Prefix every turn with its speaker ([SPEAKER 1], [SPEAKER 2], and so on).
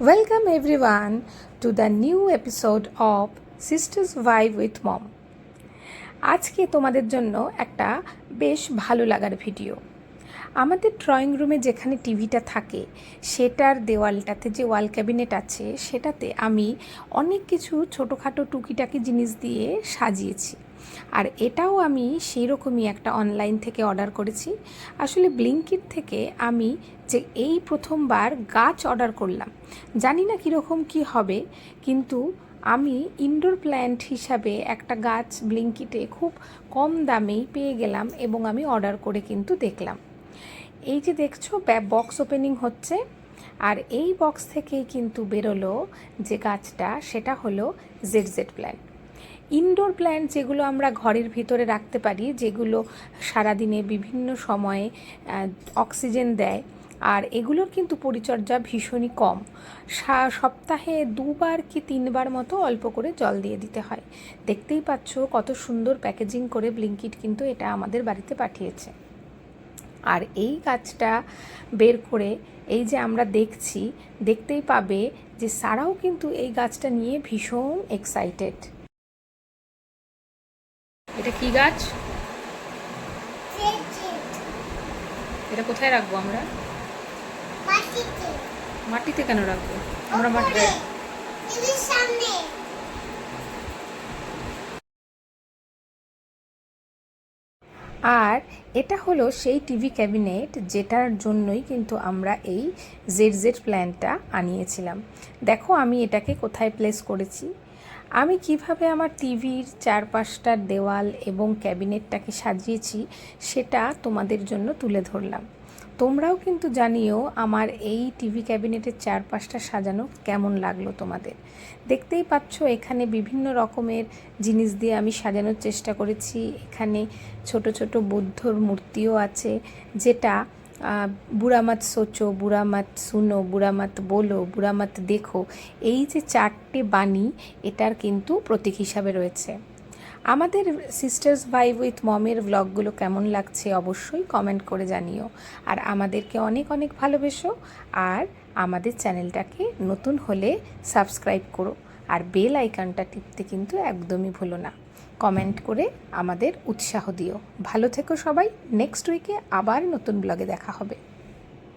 [SPEAKER 1] Welcome everyone to the new episode of Sisters Vibe with Mom. আজকে তোমাদের জন্য একটা বেশ ভালো লাগার ভিডিও আমাদের ড্রয়িং রুমে যেখানে টিভিটা থাকে, সেটার দেওয়ালটাতে যে ওয়াল ক্যাবিনেট আছে, সেটাতে আমি অনেক কিছু ছোটোখাটো টুকিটাকি জিনিস দিয়ে সাজিয়েছি। আর এটাও আমি সেই রকমই একটা অনলাইন থেকে অর্ডার করেছি। আসলে ব্লিঙ্কিট থেকে আমি যে এই প্রথমবার গাছ অর্ডার করলাম, জানি না কীরকম কি হবে, কিন্তু আমি ইনডোর প্ল্যান্ট হিসাবে একটা গাছ ব্লিঙ্কিটে খুব কম দামেই পেয়ে গেলাম এবং আমি অর্ডার করে কিন্তু দেখলাম। এই যে দেখছ বক্স ওপেনিং হচ্ছে। আর এই বক্স থেকেই কিন্তু বেরোলো যে গাছটা সেটা হলো Z Z plant indoor plant যেগুলো আমরা ঘরের ভিতরে রাখতে পারি, যেগুলো সারাদিনে বিভিন্ন সময়ে অক্সিজেন দেয়, আর এগুলোর কিন্তু পরিচর্যা ভীষণই কম। সপ্তাহে দুবার কি তিনবার মতো অল্প করে জল দিয়ে দিতে হয়। দেখতেই পাচ্ছ কত সুন্দর প্যাকেজিং করে ব্লিঙ্কিট কিন্তু এটা আমাদের বাড়িতে পাঠিয়েছে। আর এই গাছটা বের করে এই যে আমরা দেখছি দেখতেই পাবে যে সারাও কিন্তু এই গাছটা নিয়ে ভীষণ এক্সাইটেড এটা কি গাছ? এটা কোথায় রাখব আমরা? মাটিতে। কেন রাখব? আমরা মাটিতে
[SPEAKER 2] সামনে।
[SPEAKER 1] আর এটা হলো সেই টিভি ক্যাবিনেট যেটার জন্যই কিন্তু আমরা এই জেড জেড প্ল্যানটা আনিয়েছিলাম। দেখো আমি এটাকে কোথায় প্লেস করেছি। আমি কীভাবে আমার টিভির চারপাশটার দেওয়াল এবং ক্যাবিনেটটাকে সাজিয়েছি সেটা তোমাদের জন্য তুলে ধরলাম। তোমরাও কিন্তু জানিও আমার এই টিভি ক্যাবিনেটের চারপাশটা সাজানো কেমন লাগল তোমাদের। দেখতেই পাচ্ছ এখানে বিভিন্ন রকমের জিনিস দিয়ে আমি সাজানোর চেষ্টা করেছি। এখানে ছোট ছোট বুদ্ধর মূর্তিও আছে যেটা আহ, বুড়ামাত সোচো বুড়ামাত শুনো বুড়ামাত বলো বুড়ামাত দেখো এই যে চারটে বাণী এটার কিন্তু প্রতীক হিসাবে রয়েছে। আমাদের সিস্টার্স ভাইভ উইথ মমের ব্লগগুলো কেমন লাগছে অবশ্যই কমেন্ট করে জানিও। আর আমাদেরকে অনেক অনেক ভালোবেসো। আর আমাদের চ্যানেলটাকে নতুন হলে সাবস্ক্রাইব করো। আর বেল আইকনটা টিপতে কিন্তু একদমই ভুলো না। কমেন্ট করে আমাদের উৎসাহ দিও। ভালো থেকো সবাই। নেক্সট উইকে আবার নতুন ব্লগে দেখা হবে।